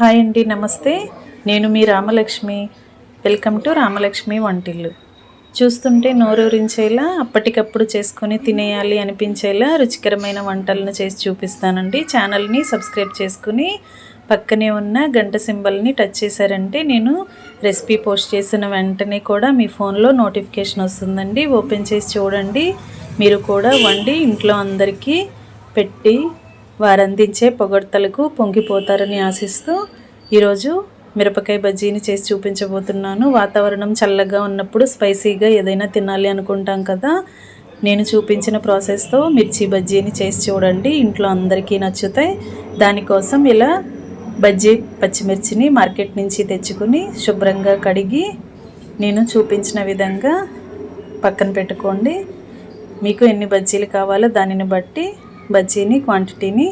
Hi అండి నమస్తే. నేను మీ రామలక్ష్మి. వెల్కమ్ టు రామలక్ష్మి వంటిల్లు. చూస్తుంటే నోరూరించేలా అప్పటికప్పుడు చేసుకొని తినేయాలి అనిపించేలా రుచికరమైన వంటలను చేసి చూపిస్తానండి. ఛానల్ని సబ్స్క్రైబ్ చేసుకుని పక్కనే ఉన్న గంట సింబల్ని టచ్ చేశారంటే నేను రెసిపీ పోస్ట్ చేసిన వెంటనే కూడా మీ ఫోన్లో నోటిఫికేషన్ వస్తుందండి. ఓపెన్ చేసి చూడండి. మీరు కూడా వండి ఇంట్లో అందరికీ పెట్టి వారందించే పొగడ్తలకు పొంగిపోతారని ఆశిస్తూ ఈరోజు మిరపకాయ బజ్జీని చేసి చూపించబోతున్నాను. వాతావరణం చల్లగా ఉన్నప్పుడు స్పైసీగా ఏదైనా తినాలి అనుకుంటాం కదా. నేను చూపించిన ప్రాసెస్తో మిర్చి బజ్జీని చేసి చూడండి. ఇంట్లో అందరికీ నచ్చుతాయి. దానికోసం ఇలా బజ్జీ పచ్చిమిర్చిని మార్కెట్ నుంచి తెచ్చుకుని శుభ్రంగా కడిగి నేను చూపించిన విధంగా పక్కన పెట్టుకోండి. మీకు ఎన్ని బజ్జీలు కావాలో దానిని బట్టి బజ్జీని క్వాంటిటీని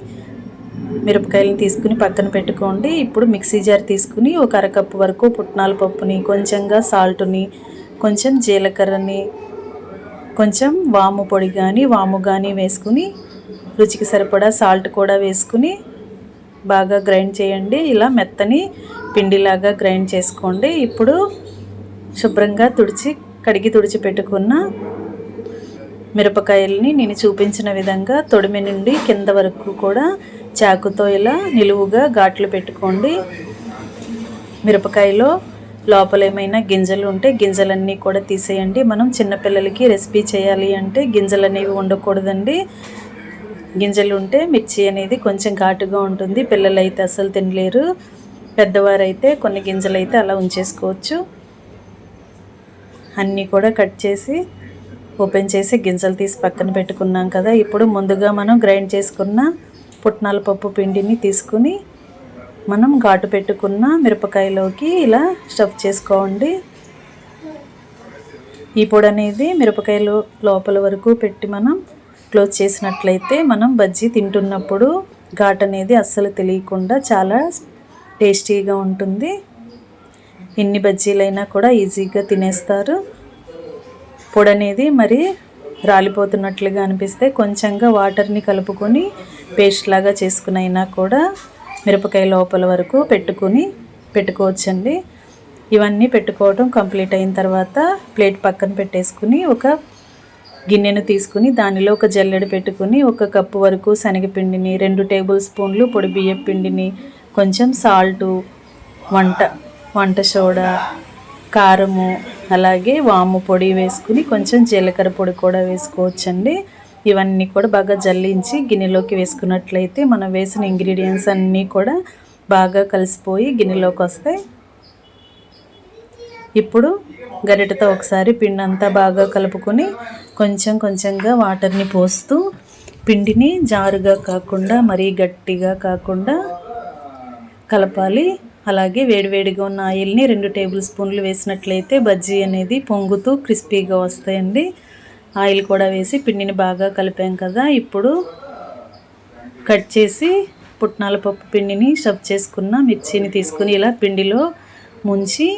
మిరపకాయలను తీసుకుని పక్కన పెట్టుకోండి. ఇప్పుడు మిక్సీ జార్ తీసుకుని ఒక అరకప్పు వరకు పుట్నాల పప్పుని కొంచెంగా సాల్ట్ని కొంచెం జీలకర్రని కొంచెం వాము పొడి కానీ వాము కానీ వేసుకుని రుచికి సరిపడా సాల్ట్ కూడా వేసుకుని బాగా గ్రైండ్ చేయండి. ఇలా మెత్తని పిండిలాగా గ్రైండ్ చేసుకోండి. ఇప్పుడు శుభ్రంగా తుడిచి కడిగి తుడిచి పెట్టుకున్న మిరపకాయల్ని నేను చూపించిన విధంగా తొడిమి నుండి కింద వరకు కూడా చాకుతో ఇలా నిలువుగా ఘాట్లు పెట్టుకోండి. మిరపకాయలో లోపల ఏమైనా గింజలు ఉంటే గింజలన్నీ కూడా తీసేయండి. మనం చిన్నపిల్లలకి రెసిపీ చేయాలి అంటే గింజలు అనేవి ఉండకూడదండి. గింజలు ఉంటే మిర్చి అనేది కొంచెం ఘాటుగా ఉంటుంది. పిల్లలు అయితే అసలు తినలేరు. పెద్దవారైతే కొన్ని గింజలు అయితే అలా ఉంచేసుకోవచ్చు. అన్నీ కూడా కట్ చేసి ఓపెన్ చేసి గింజలు తీసి పక్కన పెట్టుకున్నాం కదా. ఇప్పుడు ముందుగా మనం గ్రైండ్ చేసుకున్న పుట్నాల పప్పు పిండిని తీసుకుని మనం ఘాటు పెట్టుకున్న మిరపకాయలోకి ఇలా స్టఫ్ చేసుకోండి. ఈ పొడి అనేది మిరపకాయలు లోపల వరకు పెట్టి మనం క్లోజ్ చేసినట్లయితే మనం బజ్జీ తింటున్నప్పుడు ఘాట్ అనేది అస్సలు తెలియకుండా చాలా టేస్టీగా ఉంటుంది. ఎన్ని బజ్జీలైనా కూడా ఈజీగా తినేస్తారు. పొడి అనేది మరి రాలిపోతున్నట్లుగా అనిపిస్తే కొంచెంగా వాటర్ని కలుపుకొని పేస్ట్ లాగా చేసుకుని అయినా కూడా మిరపకాయ లోపల వరకు పెట్టుకుని పెట్టుకోవచ్చండి. ఇవన్నీ పెట్టుకోవడం కంప్లీట్ అయిన తర్వాత ప్లేట్ పక్కన పెట్టేసుకుని ఒక గిన్నెను తీసుకుని దానిలో ఒక జల్లెడ పెట్టుకుని ఒక కప్పు వరకు శనగపిండిని రెండు టేబుల్ స్పూన్లు పొడి బియ్యం పిండిని కొంచెం సాల్టు వంట వంట సోడా కారము అలాగే వాము పొడి వేసుకుని కొంచెం జీలకర్ర పొడి కూడా వేసుకోవచ్చండి. ఇవన్నీ కూడా బాగా జల్లించి గిన్నెలోకి వేసుకున్నట్లయితే మనం వేసిన ఇంగ్రీడియంట్స్ అన్నీ కూడా బాగా కలిసిపోయి గిన్నెలోకి వస్తాయి. ఇప్పుడు గరిటతో ఒకసారి పిండి అంతా బాగా కలుపుకొని కొంచెం కొంచెంగా వాటర్ని పోస్తూ పిండిని జారుగా కాకుండా మరీ గట్టిగా కాకుండా కలపాలి. అలాగే వేడివేడిగా ఉన్న ఆయిల్ని రెండు టేబుల్ స్పూన్లు వేసినట్లయితే బజ్జీ అనేది పొంగుతూ క్రిస్పీగా వస్తాయండి. ఆయిల్ కూడా వేసి పిండిని బాగా కలిపాం కదా ఇప్పుడు కట్ చేసి పుట్నాల పప్పు పిండిని స్టఫ్ చేసుకున్న మిర్చిని తీసుకుని ఇలా పిండిలో ముంచి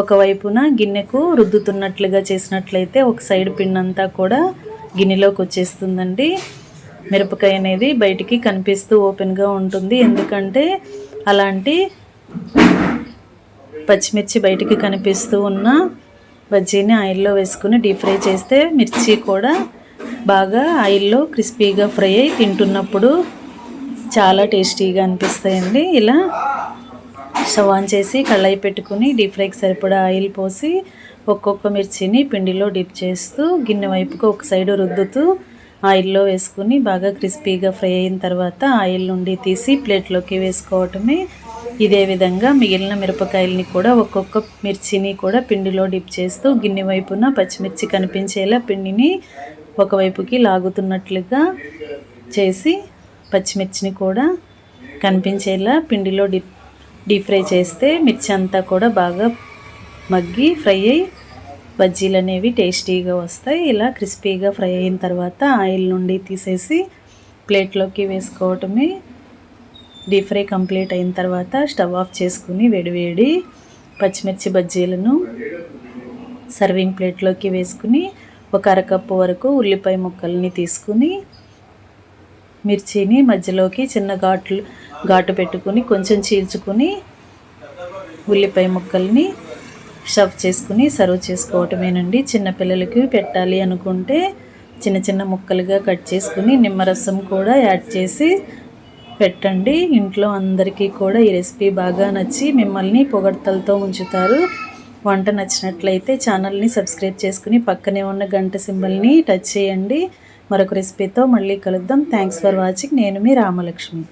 ఒకవైపున గిన్నెకు రుద్దుతున్నట్లుగా చేసినట్లయితే ఒక సైడ్ పిండి అంతా కూడా గిన్నెలోకి వచ్చేస్తుందండి. మిరపకాయ అనేది బయటికి కనిపిస్తూ ఓపెన్గా ఉంటుంది. ఎందుకంటే అలాంటి పచ్చిమిర్చి బయటికి కనిపిస్తూ ఉన్న బజ్జీని ఆయిల్లో వేసుకుని డీప్ ఫ్రై చేస్తే మిర్చి కూడా బాగా ఆయిల్లో క్రిస్పీగా ఫ్రై అయి తింటున్నప్పుడు చాలా టేస్టీగా అనిపిస్తాయండి. ఇలా స్టవ్ ఆన్ చేసి కళాయి పెట్టుకుని డీప్ ఫ్రైకి సరిపడా ఆయిల్ పోసి ఒక్కొక్క మిర్చిని పిండిలో డిప్ చేస్తూ గిన్నె వైపుకు ఒక సైడు రుద్దుతూ ఆయిల్లో వేసుకుని బాగా క్రిస్పీగా ఫ్రై అయిన తర్వాత ఆయిల్ నుండి తీసి ప్లేట్లోకి వేసుకోవటమే ఇదే విధంగా మిగిలిన మిరపకాయలని కూడా ఒక్కొక్క మిర్చిని కూడా పిండిలో డిప్ చేస్తూ గిన్నె వైపున పచ్చిమిర్చి కనిపించేలా పిండిని ఒకవైపుకి లాగుతున్నట్లుగా చేసి పచ్చిమిర్చిని కూడా కనిపించేలా పిండిలో డిప్ డీప్ ఫ్రై చేస్తే మిర్చి అంతా కూడా బాగా మగ్గి ఫ్రై అయ్యి బజ్జీలు అనేవి టేస్టీగా వస్తాయి. ఇలా క్రిస్పీగా ఫ్రై అయిన తర్వాత ఆయిల్ నుండి తీసేసి ప్లేట్లోకి వేసుకోవటమే డీప్ ఫ్రై కంప్లీట్ అయిన తర్వాత స్టవ్ ఆఫ్ చేసుకుని వేడివేడి పచ్చిమిర్చి బజ్జీలను సర్వింగ్ ప్లేట్లోకి వేసుకుని ఒక అరకప్పు వరకు ఉల్లిపాయ ముక్కల్ని తీసుకుని మిర్చిని మధ్యలోకి చిన్న ఘాట్లు ఘాటు పెట్టుకుని కొంచెం చీల్చుకుని ఉల్లిపాయ ముక్కల్ని షవ్ చేసుకుని సర్వ్ చేసుకోవటమేనండి. చిన్నపిల్లలకి పెట్టాలి అనుకుంటే చిన్న చిన్న ముక్కలుగా కట్ చేసుకుని నిమ్మరసం కూడా యాడ్ చేసి పెట్టండి. ఇంట్లో అందరికీ కూడా ఈ రెసిపీ బాగా నచ్చి మిమ్మల్ని పొగడ్తలతో ఉంచుతారు. వంట నచ్చినట్లయితే ఛానల్ని సబ్స్క్రైబ్ చేసుకుని పక్కనే ఉన్న గంట సింబల్ని టచ్ చేయండి. మరొక రెసిపీతో మళ్ళీ కలుద్దాం. థ్యాంక్స్ ఫర్ వాచింగ్ నేను మీ రామలక్ష్మి.